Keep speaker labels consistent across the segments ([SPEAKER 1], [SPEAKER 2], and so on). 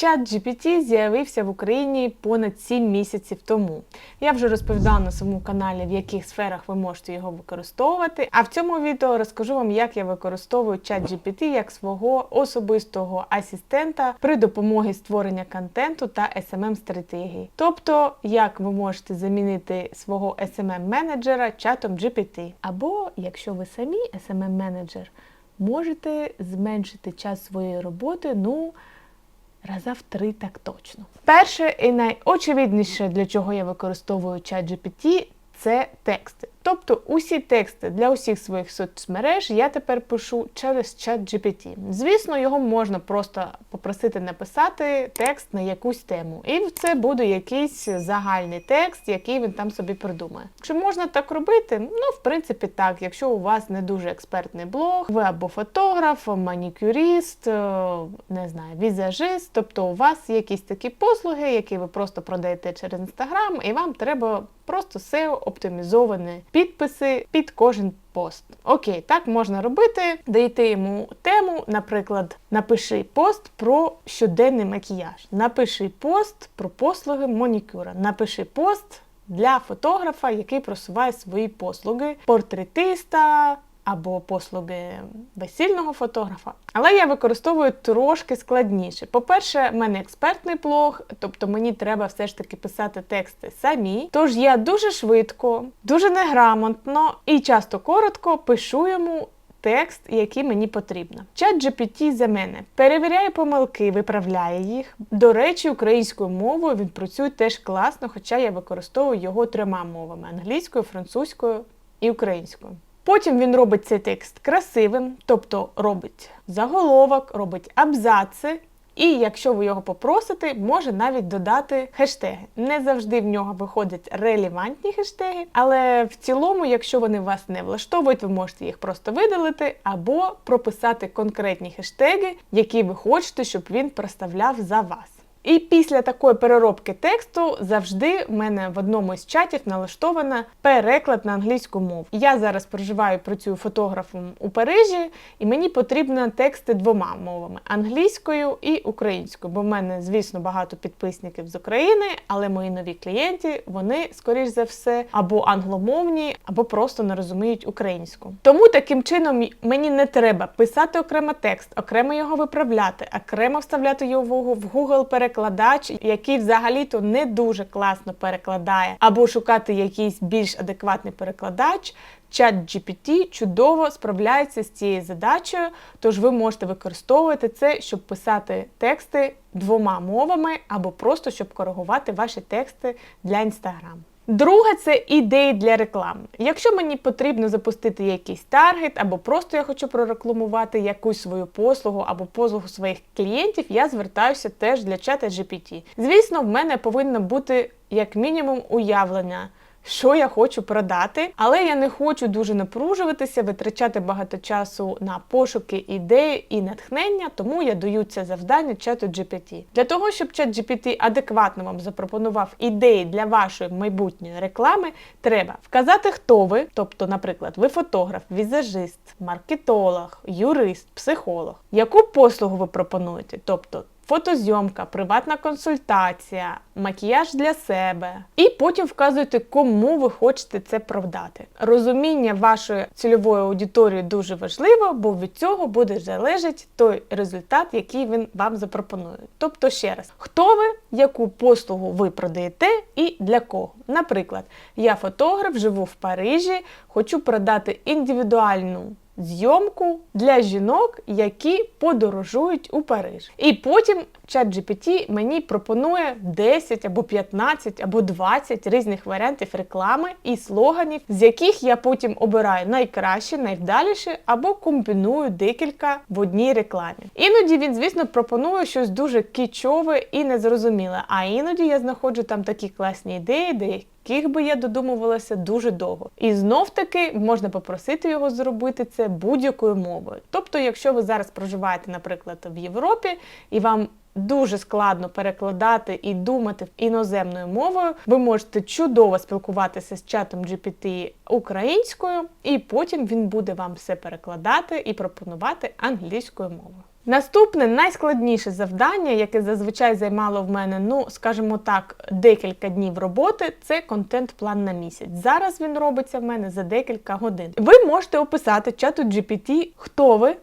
[SPEAKER 1] Чат GPT з'явився в Україні понад 7 місяців тому. Я вже розповідала на своєму каналі, в яких сферах ви можете його використовувати. А в цьому відео розкажу вам, як я використовую чат GPT як свого особистого асистента при допомозі створення контенту та smm стратегії Тобто, як ви можете замінити свого smm менеджера чатом GPT. Або, якщо ви самі smm менеджер можете зменшити час своєї роботи, ну раза в три так точно. Перше і найочевидніше, для чого я використовую чат GPT, це тексти. Тобто усі тексти для усіх своїх соцмереж я тепер пишу через чат. Звісно, його можна просто попросити написати текст на якусь тему. І це буде якийсь загальний текст, який він там собі придумає. Чи можна так робити? Ну, в принципі, так. Якщо у вас не дуже експертний блог, ви або фотограф, манікюріст, е, не знаю, візажист, тобто у вас якісь такі послуги, які ви просто продаєте через інстаграм, і вам треба просто SEO оптимізовані підписи під кожен пост. Окей, так можна робити. дайте йому тему, наприклад, напиши пост про щоденний макіяж, напиши пост про послуги манікюра, напиши пост для фотографа, який просуває свої послуги, портретиста. Або послуги весільного фотографа. Але я використовую трошки складніше. По-перше, в мене експертний блог, тобто мені треба все ж таки писати тексти самі. Тож я дуже швидко, дуже неграмотно і часто коротко пишу йому. Текст, який мені потрібно. Чат GPT за мене перевіряє помилки, виправляє їх. До речі, українською мовою він працює теж класно, хоча я використовую його трьома мовами: англійською, французькою і українською. Потім він робить цей текст красивим, тобто робить заголовок, робить абзаци. І якщо ви його попросите, може навіть додати хештеги. Не завжди в нього виходять релевантні хештеги, але в цілому, якщо вони вас не влаштовують, ви можете їх просто видалити або прописати конкретні хештеги, які ви хочете, щоб він проставляв за вас. І після такої переробки тексту завжди в мене в одному із чатів налаштовано переклад на англійську мову. Я зараз проживаю, працюю фотографом у Парижі, і мені потрібно тексти двома мовами англійською і українською. Бо в мене, звісно, багато підписників з України, але мої нові клієнти вони, скоріш за все, або англомовні, або просто не розуміють українську. Тому таким чином мені не треба писати окремо текст, окремо його виправляти, окремо вставляти його в Google переклад перекладач, який взагалі-то не дуже класно перекладає, або шукати якийсь більш адекватний перекладач. Чат GPT чудово справляється з цією задачею, тож ви можете використовувати це, щоб писати тексти двома мовами, або просто щоб коригувати ваші тексти для Instagram. Друге, це ідеї для реклами. Якщо мені потрібно запустити якийсь таргет, або просто я хочу прорекламувати якусь свою послугу або послугу своїх клієнтів, я звертаюся теж для чата GPT. Звісно, в мене повинно бути як мінімум уявлення що я хочу продати, але я не хочу дуже напружуватися, витрачати багато часу на пошуки ідеї і натхнення, тому я даю це завдання чату GPT. Для того, щоб чат GPT адекватно вам запропонував ідеї для вашої майбутньої реклами, треба вказати, хто ви, тобто, наприклад, ви фотограф, візажист, маркетолог, юрист, психолог, яку послугу ви пропонуєте, тобто фотозйомка, приватна консультація, макіяж для себе. І потім вказуєте, кому ви хочете це продати. Розуміння вашої цільової аудиторії дуже важливо, бо від цього буде залежати той результат, який він вам запропонує. Тобто, ще раз, хто ви, яку послугу ви продаєте і для кого. Наприклад, я фотограф, живу в Парижі, хочу продати індивідуальну зйомку для жінок, які подорожують у Париж. І потім чат GPT мені пропонує 10 або 15 або 20 різних варіантів реклами і слоганів, з яких я потім обираю найкраще, найвдаліше, або комбіную декілька в одній рекламі. Іноді він, звісно, пропонує щось дуже кічове і незрозуміле. А іноді я знаходжу там такі класні ідеї, де яких би я додумувалася дуже довго. І знов таки можна попросити його зробити це будь-якою мовою. Тобто, якщо ви зараз проживаєте, наприклад, в Європі, і вам Дуже складно перекладати і думати іноземною мовою. Ви можете чудово спілкуватися з чатом GPT українською, і потім він буде вам все перекладати і пропонувати англійською мовою. Наступне найскладніше завдання, яке зазвичай займало в мене, ну скажімо так, декілька днів роботи, це контент-план на місяць. Зараз він робиться в мене за декілька годин. Ви можете описати чату GPT, хто ви,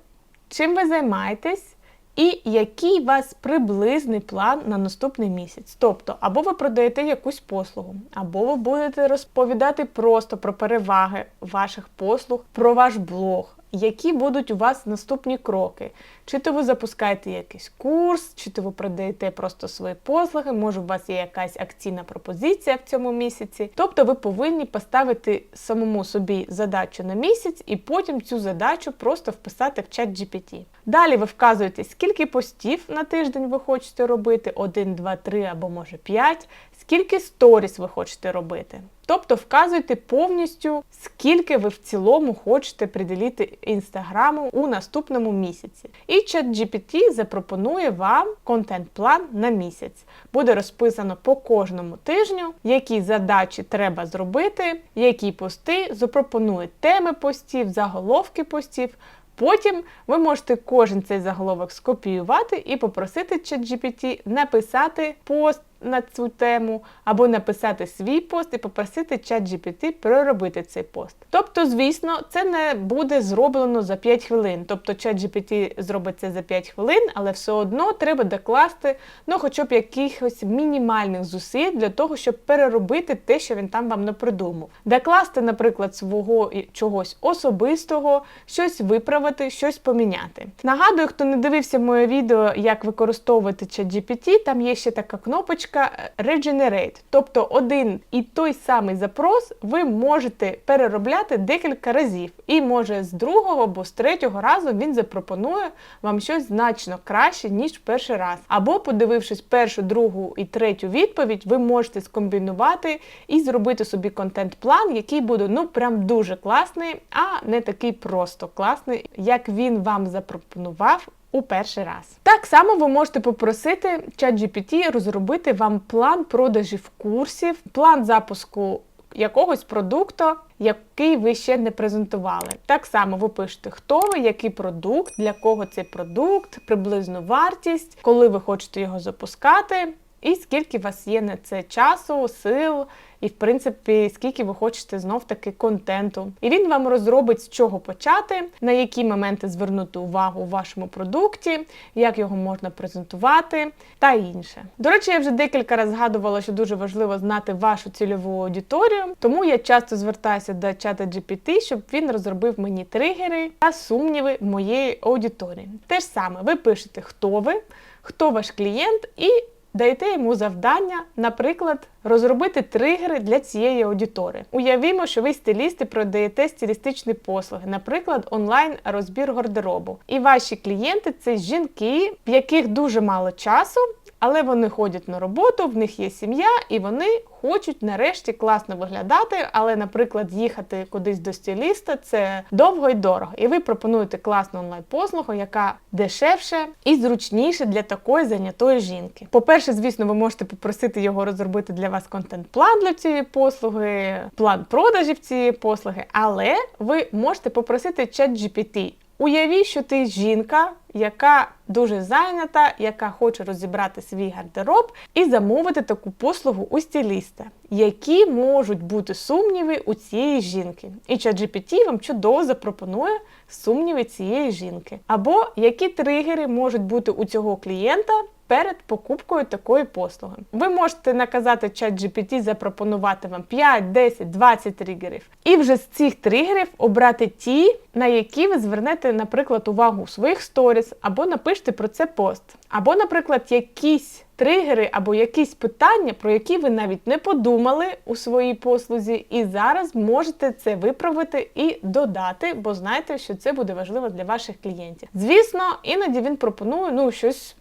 [SPEAKER 1] чим ви займаєтесь. І який у вас приблизний план на наступний місяць. Тобто, або ви продаєте якусь послугу, або ви будете розповідати просто про переваги ваших послуг, про ваш блог, які будуть у вас наступні кроки. Чи то ви запускаєте якийсь курс, чи то ви продаєте просто свої послуги, може у вас є якась акційна пропозиція в цьому місяці. Тобто ви повинні поставити самому собі задачу на місяць і потім цю задачу просто вписати в чат GPT. Далі ви вказуєте, скільки постів на тиждень ви хочете робити, 1, 2, 3 або може 5, скільки сторіс ви хочете робити. Тобто вказуйте повністю, скільки ви в цілому хочете приділити інстаграму у наступному місяці. І ChatGPT запропонує вам контент-план на місяць. Буде розписано по кожному тижню, які задачі треба зробити, які пости, запропонує теми постів, заголовки постів. Потім ви можете кожен цей заголовок скопіювати і попросити ChatGPT написати пост на цю тему, або написати свій пост і попросити ChatGPT переробити цей пост. Тобто, звісно, це не буде зроблено за 5 хвилин. Тобто ChatGPT зробить це за 5 хвилин, але все одно треба докласти ну, хоча б якихось мінімальних зусиль для того, щоб переробити те, що він там вам не придумав. Докласти, наприклад, свого чогось особистого, щось виправити, щось поміняти. Нагадую, хто не дивився моє відео, як використовувати ChatGPT, там є ще така кнопочка кнопочка Regenerate. Тобто один і той самий запрос ви можете переробляти декілька разів. І може з другого або з третього разу він запропонує вам щось значно краще, ніж перший раз. Або, подивившись першу, другу і третю відповідь, ви можете скомбінувати і зробити собі контент-план, який буде ну прям дуже класний, а не такий просто класний, як він вам запропонував у перший раз. Так само ви можете попросити ChatGPT розробити вам план продажів курсів, план запуску якогось продукту, який ви ще не презентували. Так само ви пишете, хто ви, який продукт, для кого цей продукт, приблизну вартість, коли ви хочете його запускати, і скільки у вас є на це часу, сил і, в принципі, скільки ви хочете знов-таки контенту. І він вам розробить, з чого почати, на які моменти звернути увагу у вашому продукті, як його можна презентувати та інше. До речі, я вже декілька разів згадувала, що дуже важливо знати вашу цільову аудиторію, тому я часто звертаюся до чата GPT, щоб він розробив мені тригери та сумніви моєї аудиторії. Те ж саме, ви пишете, хто ви, хто ваш клієнт і даєте йому завдання, наприклад, розробити тригери для цієї аудітори. Уявімо, що ви стилісти продаєте стилістичні послуги, наприклад, онлайн-розбір гардеробу. І ваші клієнти це жінки, в яких дуже мало часу, але вони ходять на роботу, в них є сім'я, і вони хочуть нарешті класно виглядати, але, наприклад, їхати кудись до стиліста це довго і дорого. І ви пропонуєте класну онлайн-послугу, яка дешевше і зручніше для такої зайнятої жінки. По-перше, звісно, ви можете попросити його розробити для вас контент-план для цієї послуги, план продажів цієї послуги, але ви можете попросити чат GPT. Уявіть, що ти жінка, яка дуже зайнята, яка хоче розібрати свій гардероб і замовити таку послугу у стиліста, які можуть бути сумніви у цієї жінки. І ChatGPT вам чудово запропонує сумніви цієї жінки. Або які тригери можуть бути у цього клієнта перед покупкою такої послуги. Ви можете наказати чат GPT запропонувати вам 5, 10, 20 тригерів. І вже з цих тригерів обрати ті, на які ви звернете, наприклад, увагу у своїх сторіс, або напишете про це пост. Або, наприклад, якісь тригери або якісь питання, про які ви навіть не подумали у своїй послузі, і зараз можете це виправити і додати, бо знаєте, що це буде важливо для ваших клієнтів. Звісно, іноді він пропонує ну щось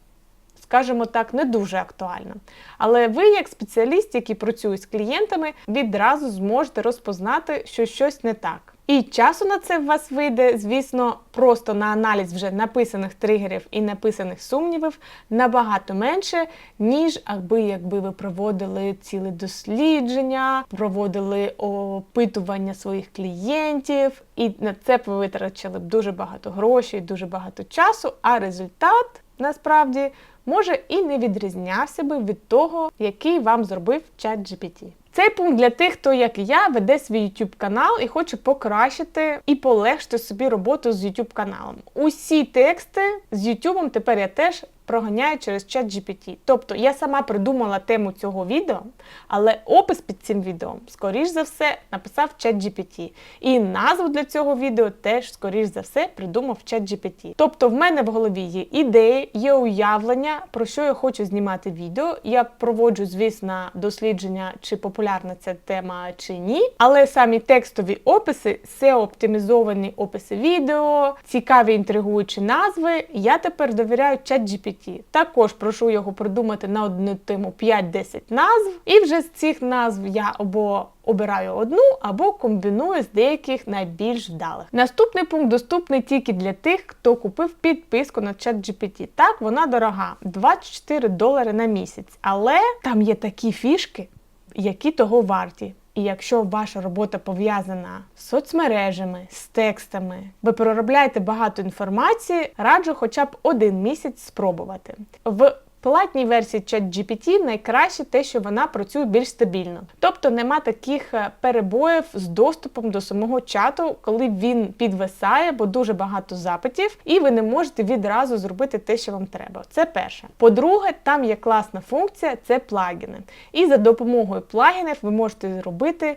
[SPEAKER 1] скажімо так, не дуже актуальна. Але ви, як спеціаліст, який працює з клієнтами, відразу зможете розпознати, що щось не так. І часу на це в вас вийде, звісно, просто на аналіз вже написаних тригерів і написаних сумнівів набагато менше, ніж аби якби ви проводили ціле дослідження, проводили опитування своїх клієнтів, і на це ви витрачали б дуже багато грошей, дуже багато часу, а результат насправді може і не відрізнявся би від того, який вам зробив чат GPT. Цей пункт для тих, хто, як і я, веде свій YouTube канал і хоче покращити і полегшити собі роботу з YouTube каналом. Усі тексти з YouTube тепер я теж проганяю через чат GPT. Тобто я сама придумала тему цього відео, але опис під цим відео, скоріш за все, написав чат GPT. І назву для цього відео теж, скоріш за все, придумав чат GPT. Тобто в мене в голові є ідеї, є уявлення, про що я хочу знімати відео. Я проводжу, звісно, дослідження, чи популярна ця тема, чи ні. Але самі текстові описи, SEO-оптимізовані описи відео, цікаві інтригуючі назви, я тепер довіряю чат GPT. Також прошу його придумати на одну тему 5-10 назв, і вже з цих назв я або обираю одну, або комбіную з деяких найбільш вдалих. Наступний пункт доступний тільки для тих, хто купив підписку на чат GPT. Так, вона дорога 24 долари на місяць, але там є такі фішки, які того варті. І якщо ваша робота пов'язана з соцмережами, з текстами, ви переробляєте багато інформації, раджу хоча б один місяць спробувати. В платній версії ChatGPT найкраще те, що вона працює більш стабільно. Тобто нема таких е, перебоїв з доступом до самого чату, коли він підвисає, бо дуже багато запитів, і ви не можете відразу зробити те, що вам треба. Це перше. По-друге, там є класна функція це плагіни. І за допомогою плагінів ви можете зробити.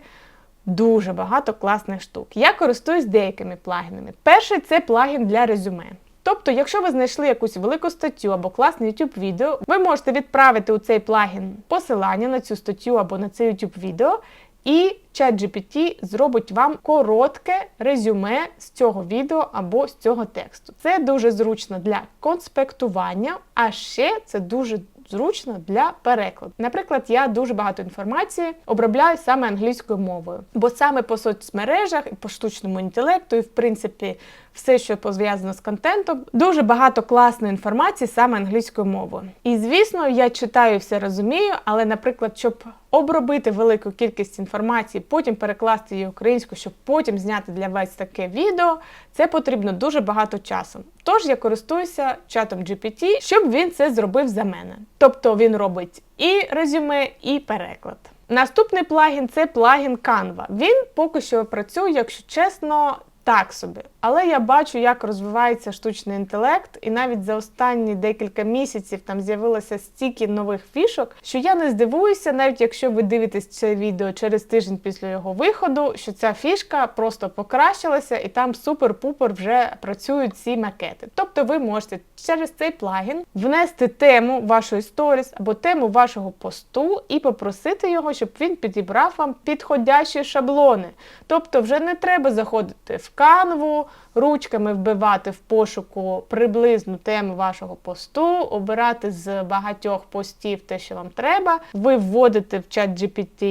[SPEAKER 1] Дуже багато класних штук. Я користуюсь деякими плагінами. Перший це плагін для резюме. Тобто, якщо ви знайшли якусь велику статтю або класне YouTube відео, ви можете відправити у цей плагін посилання на цю статтю або на це YouTube відео, і ChatGPT зробить вам коротке резюме з цього відео або з цього тексту. Це дуже зручно для конспектування, а ще це дуже зручно для перекладу. Наприклад, я дуже багато інформації обробляю саме англійською мовою, бо саме по соцмережах і по штучному інтелекту, і в принципі все, що пов'язано з контентом, дуже багато класної інформації саме англійською мовою. І звісно, я читаю все розумію, але, наприклад, щоб обробити велику кількість інформації, потім перекласти її українською, щоб потім зняти для вас таке відео, це потрібно дуже багато часу. Тож я користуюся чатом GPT, щоб він це зробив за мене. Тобто він робить і резюме, і переклад. Наступний плагін це плагін Canva. Він поки що працює, якщо чесно, так собі. Але я бачу, як розвивається штучний інтелект, і навіть за останні декілька місяців там з'явилося стільки нових фішок, що я не здивуюся, навіть якщо ви дивитесь це відео через тиждень після його виходу, що ця фішка просто покращилася, і там супер-пупер вже працюють ці макети. Тобто ви можете через цей плагін внести тему вашої сторіс або тему вашого посту і попросити його, щоб він підібрав вам підходящі шаблони. Тобто, вже не треба заходити в канву ручками вбивати в пошуку приблизну тему вашого посту, обирати з багатьох постів те, що вам треба. Ви вводите в чат GPT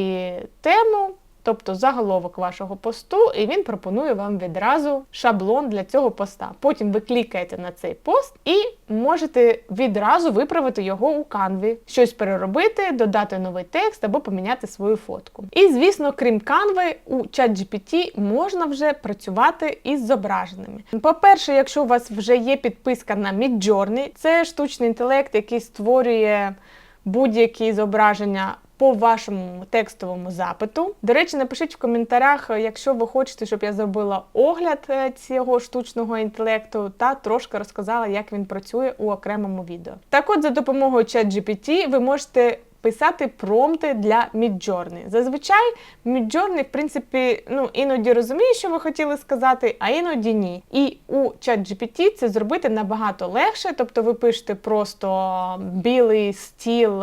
[SPEAKER 1] тему. Тобто заголовок вашого посту, і він пропонує вам відразу шаблон для цього поста. Потім ви клікаєте на цей пост і можете відразу виправити його у канві, щось переробити, додати новий текст або поміняти свою фотку. І, звісно, крім канви, у ChatGPT можна вже працювати із зображеними. По-перше, якщо у вас вже є підписка на Midjourney, це штучний інтелект, який створює будь-які зображення по вашому текстовому запиту. До речі, напишіть в коментарях, якщо ви хочете, щоб я зробила огляд е, цього штучного інтелекту та трошки розказала, як він працює у окремому відео. Так от, за допомогою ChatGPT ви можете. Писати промпти для Midjourney. Зазвичай Midjourney, в принципі, ну іноді розуміє, що ви хотіли сказати, а іноді ні. І у ChatGPT це зробити набагато легше. Тобто ви пишете просто білий стіл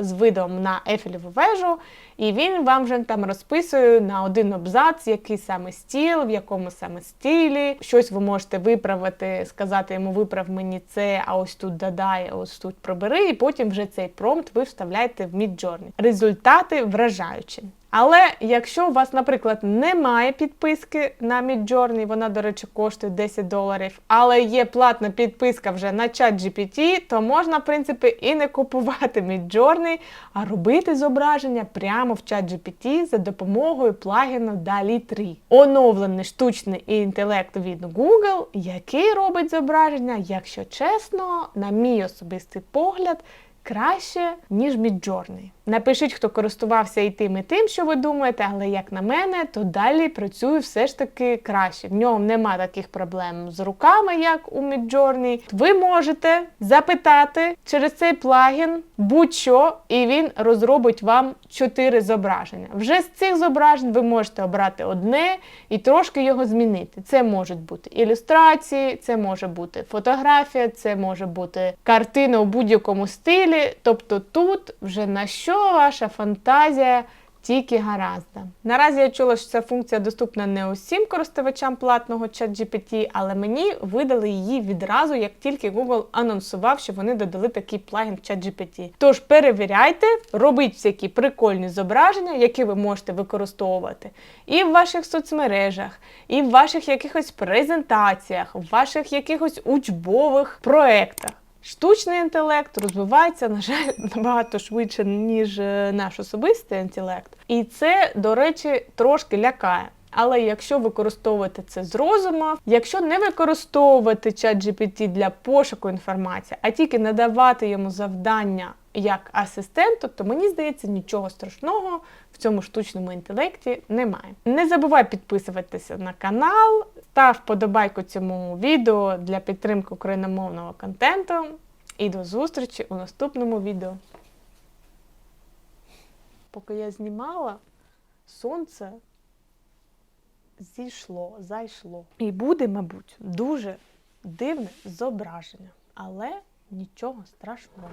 [SPEAKER 1] з видом на Ефелеву вежу, і він вам вже там розписує на один абзац, який саме стіл, в якому саме стилі. Щось ви можете виправити, сказати йому виправ мені це, а ось тут додай, а ось тут пробери, і потім вже цей промпт ви вставляєте в Midjourney. Результати вражаючі. Але якщо у вас, наприклад, немає підписки на Midjourney, вона, до речі, коштує 10 доларів, але є платна підписка вже на ChatGPT, то можна, в принципі, і не купувати Midjourney, а робити зображення прямо в ChatGPT за допомогою плагіну DALL-E 3. Оновлений штучний інтелект від Google, який робить зображення, якщо чесно, на мій особистий погляд, краще, ніж Midjourney. Напишіть, хто користувався і тим, і тим, що ви думаєте, але як на мене, то далі працює все ж таки краще. В ньому нема таких проблем з руками, як у Midjourney. Ви можете запитати через цей плагін будь-що, і він розробить вам чотири зображення. Вже з цих зображень ви можете обрати одне і трошки його змінити. Це можуть бути ілюстрації, це може бути фотографія, це може бути картина у будь-якому стилі. Тобто тут вже на що ваша фантазія тільки гаразда. Наразі я чула, що ця функція доступна не усім користувачам платного ChatGPT, але мені видали її відразу, як тільки Google анонсував, що вони додали такий плагін в ChatGPT. Тож перевіряйте, робіть всякі прикольні зображення, які ви можете використовувати і в ваших соцмережах, і в ваших якихось презентаціях, в ваших якихось учбових проектах. Штучний інтелект розвивається, на жаль, набагато швидше, ніж е, наш особистий інтелект. І це, до речі, трошки лякає. Але якщо використовувати це з розуму, якщо не використовувати чат GPT для пошуку інформації, а тільки надавати йому завдання як асистенту, то мені здається, нічого страшного в цьому штучному інтелекті немає. Не забувай підписуватися на канал, став вподобайку цьому відео для підтримки україномовного контенту. І до зустрічі у наступному відео. Поки я знімала, сонце зійшло, зайшло. І буде, мабуть, дуже дивне зображення, але нічого страшного.